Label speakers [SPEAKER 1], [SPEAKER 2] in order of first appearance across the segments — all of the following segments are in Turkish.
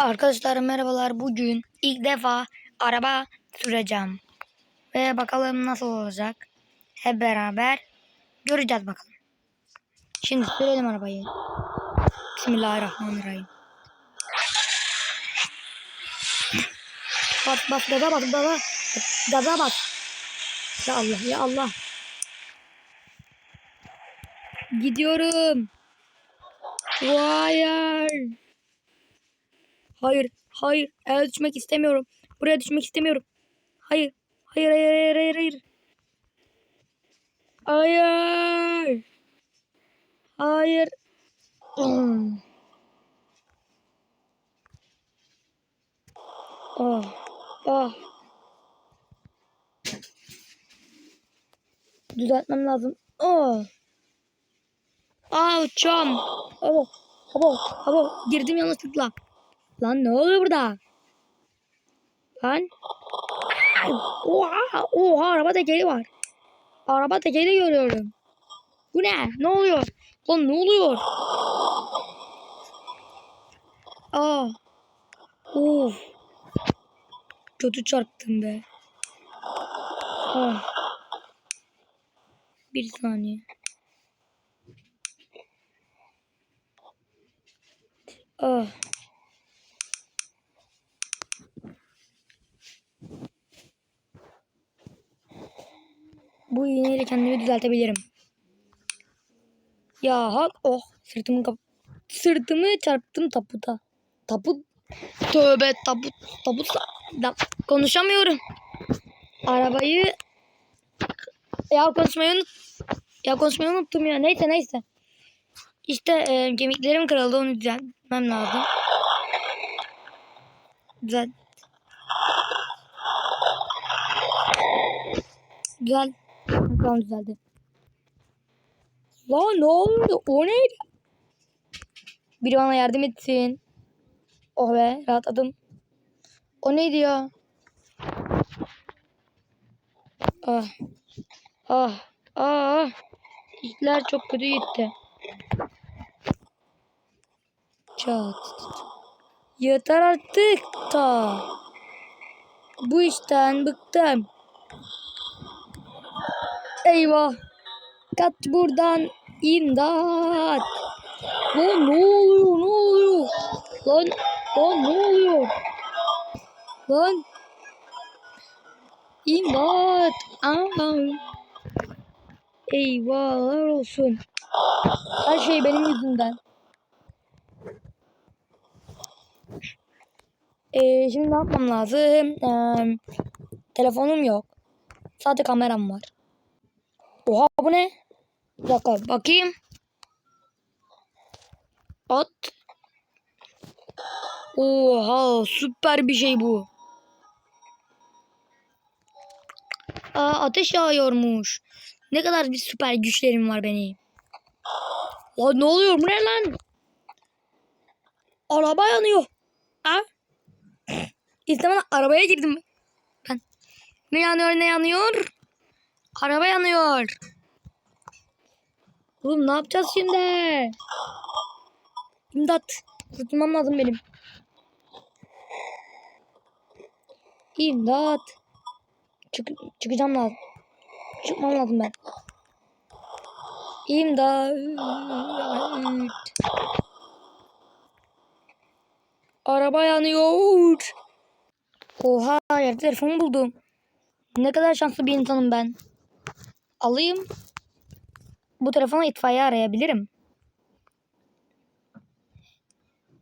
[SPEAKER 1] Arkadaşlar merhabalar. Bugün ilk defa araba süreceğim. Ve bakalım nasıl olacak. Hep beraber göreceğiz bakalım. Şimdi sürelim arabayı. Bismillahirrahmanirrahim. Bas bas gaza bas gaza. Gaza bas. Ya Allah ya Allah. Gidiyorum. Hayır. Hayır, hayır. Eve düşmek istemiyorum. Buraya düşmek istemiyorum. Hayır, hayır, hayır, hayır, hayır, hayır. Hayır. Hayır. Oh, oh. Düzeltmem lazım. Oh. Aa uçağım. Habo, habo, habo. Girdim yanlışlıkla. Lan ne oluyor burada? Lan. Oha, oha araba tekeri var. Araba tekeri görüyorum. Bu ne? Ne oluyor? Lan ne oluyor? Aa. Of. Kötü çarptım be. Ah. Bir saniye. Ah. Bu iğneyle kendimi düzeltebilirim. Ya hak oh sırtımı kap sırtımı çarptım taputa. Taput tövbe taput taput da, konuşamıyorum. Arabayı ya konuşmayı ya konuşmayı unuttum ya neyse neyse. İşte e, kemiklerim kırıldı onu düzeltmem lazım. Düzelt. Güzel. Bakalım düzeldi. Lan ne oldu? O neydi? Biri bana yardım etsin. Oh be rahatladım. O neydi ya? Ah. Ah. Ah. İşler çok kötü gitti. Çat. Yeter artık da. Bu işten bıktım. Eyvah. Kaç buradan. İmdat. Lan ne oluyor? Ne oluyor? Lan, lan ne oluyor? Lan. İmdat. Aman. Eyvahlar olsun. Her şey benim yüzümden. Ee, şimdi ne yapmam lazım? Ee, telefonum yok. Sadece kameram var. Oha bu ne? Bir dakika bakayım. At. Oha süper bir şey bu. Aa, ateş yağıyormuş. Ne kadar bir süper güçlerim var benim. Lan ne oluyor bu ne lan? Araba yanıyor. Ha? İstemeden arabaya girdim ben. Ne yanıyor ne yanıyor? Araba yanıyor. Oğlum ne yapacağız şimdi? İmdat. Kurtulmam lazım benim. İmdat. Çık çıkacağım lazım. Çıkmam lazım ben. İmdat. Araba yanıyor. Oha yerde telefonu buldum. Ne kadar şanslı bir insanım ben. Alayım. Bu telefona itfaiye arayabilirim.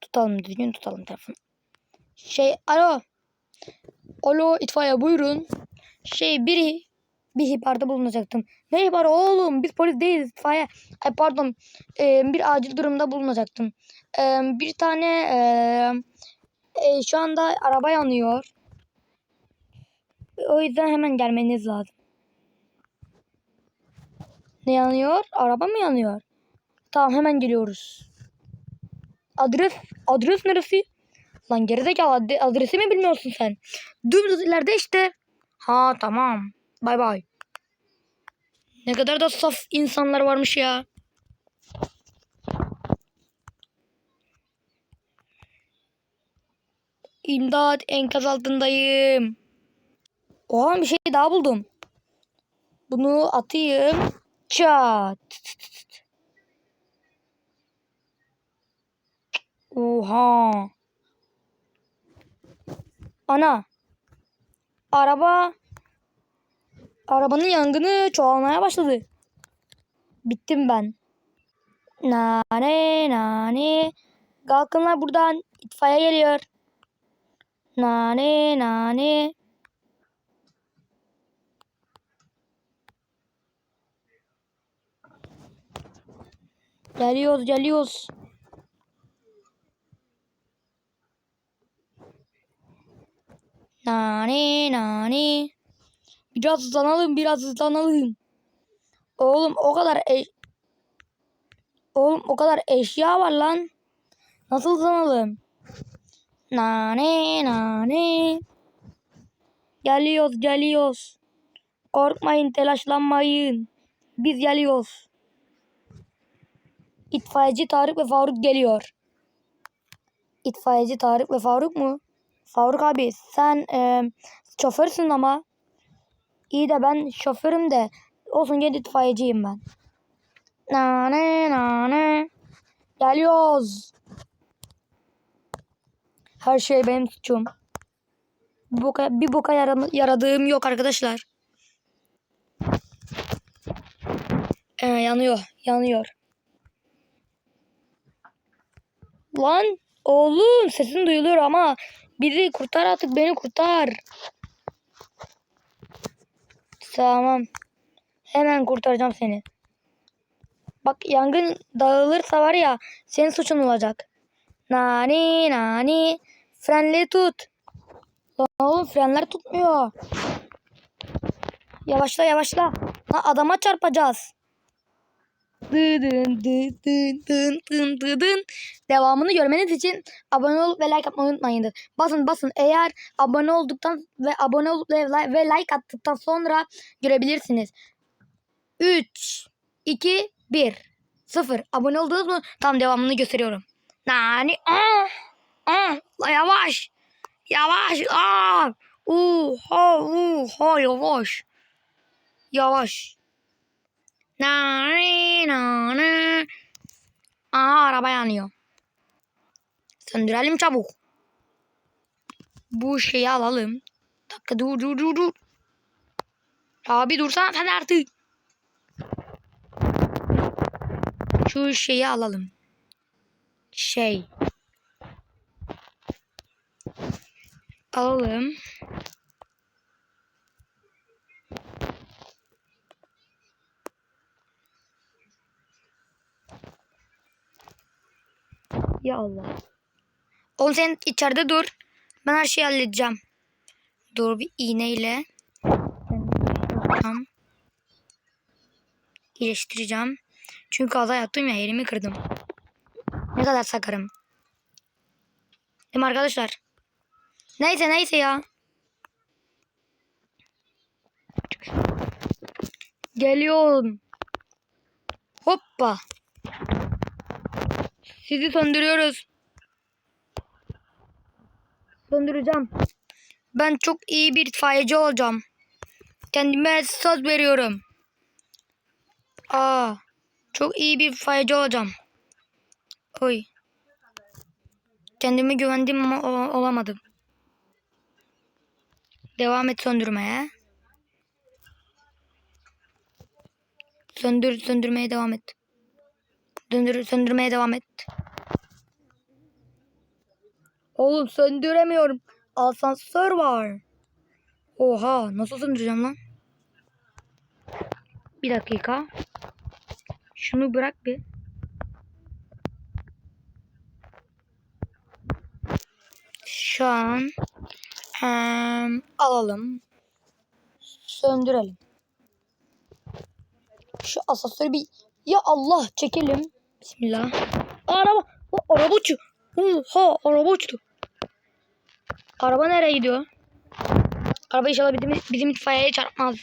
[SPEAKER 1] Tutalım düzgün tutalım telefonu. Şey alo. Alo itfaiye buyurun. Şey biri bir ihbarda bulunacaktım. Ne ihbarı oğlum? Biz polis değiliz itfaiye. Ay pardon. Ee, bir acil durumda bulunacaktım. Ee, bir tane ee, e, şu anda araba yanıyor. O yüzden hemen gelmeniz lazım. Ne yanıyor? Araba mı yanıyor? Tamam hemen geliyoruz. Adres adres neresi? Lan gerizekalı ad- adresi mi bilmiyorsun sen? Dümdüz ileride işte. Ha tamam. Bay bay. Ne kadar da saf insanlar varmış ya. İmdat enkaz altındayım. Oha bir şey daha buldum. Bunu atayım. Çat. Oha. Ana. Araba. Arabanın yangını çoğalmaya başladı. Bittim ben. Nane nane. Kalkınlar buradan. itfaiye geliyor. Nane nane. Geliyoruz geliyoruz. Nane nane. Biraz hızlanalım biraz hızlanalım. Oğlum o kadar e Oğlum o kadar eşya var lan. Nasıl hızlanalım? Nane nane. Geliyoruz geliyoruz. Korkmayın telaşlanmayın. Biz geliyoruz. İtfaiyeci Tarık ve Faruk geliyor. İtfaiyeci Tarık ve Faruk mu? Faruk abi sen e, şoförsün ama. İyi de ben şoförüm de. Olsun gel itfaiyeciyim ben. Nane nane. Geliyoruz. Her şey benim suçum. Bir boka, bir boka yara- yaradığım yok arkadaşlar. Ee, yanıyor. Yanıyor. Lan oğlum sesin duyuluyor ama biri kurtar artık beni kurtar. Tamam. Hemen kurtaracağım seni. Bak yangın dağılırsa var ya senin suçun olacak. Nani nani. Frenleri tut. Lan oğlum frenler tutmuyor. Yavaşla yavaşla. Ha, adama çarpacağız. Devamını görmeniz için abone olup ve like atmayı unutmayın. Basın basın eğer abone olduktan ve abone olup ve like, attıktan sonra görebilirsiniz. 3 2 1 0 Abone oldunuz mu? Tam devamını gösteriyorum. Nani? Ah! Ah! Yavaş. Yavaş. Ah! Oha! Oha! Yavaş. Yavaş. Nani nani. Aa araba yanıyor. Söndürelim çabuk. Bu şeyi alalım. Bir dakika dur dur dur dur. Abi dursana sen artık. Şu şeyi alalım. Şey. Alalım. Ya Allah. Oğlum sen içeride dur. Ben her şeyi halledeceğim. Dur bir iğneyle. Tamam. İyileştireceğim. Çünkü kaza yaptım ya elimi kırdım. Ne kadar sakarım. Değil mi arkadaşlar? Neyse neyse ya. Geliyorum. Hoppa. Sizi söndürüyoruz. Söndüreceğim. Ben çok iyi bir itfaiyeci olacağım. Kendime söz veriyorum. Aa, çok iyi bir itfaiyeci olacağım. Oy. Kendime güvendim ama olamadım. Devam et söndürmeye. Söndür, söndürmeye devam et. Döndür, söndürmeye devam et. Oğlum söndüremiyorum. Asansör var. Oha nasıl söndüreceğim lan? Bir dakika. Şunu bırak bir. Şu an em, alalım. Söndürelim. Şu asansörü bir ya Allah çekelim. Bismillah. Araba. O, araba uçuyor. Oha araba uçtu. Araba nereye gidiyor? Araba inşallah bizim, bizim itfaiyeye çarpmaz.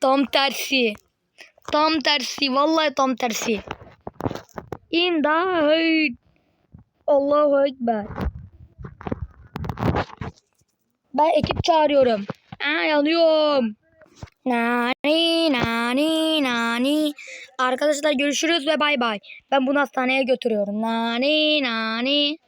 [SPEAKER 1] Tam tersi. Tam tersi. Vallahi tam tersi. İmdat. Allahu Ekber. Ben ekip çağırıyorum. Aa, yanıyorum. Nani nani nani. Arkadaşlar görüşürüz ve bay bay. Ben bunu hastaneye götürüyorum. Nani nani.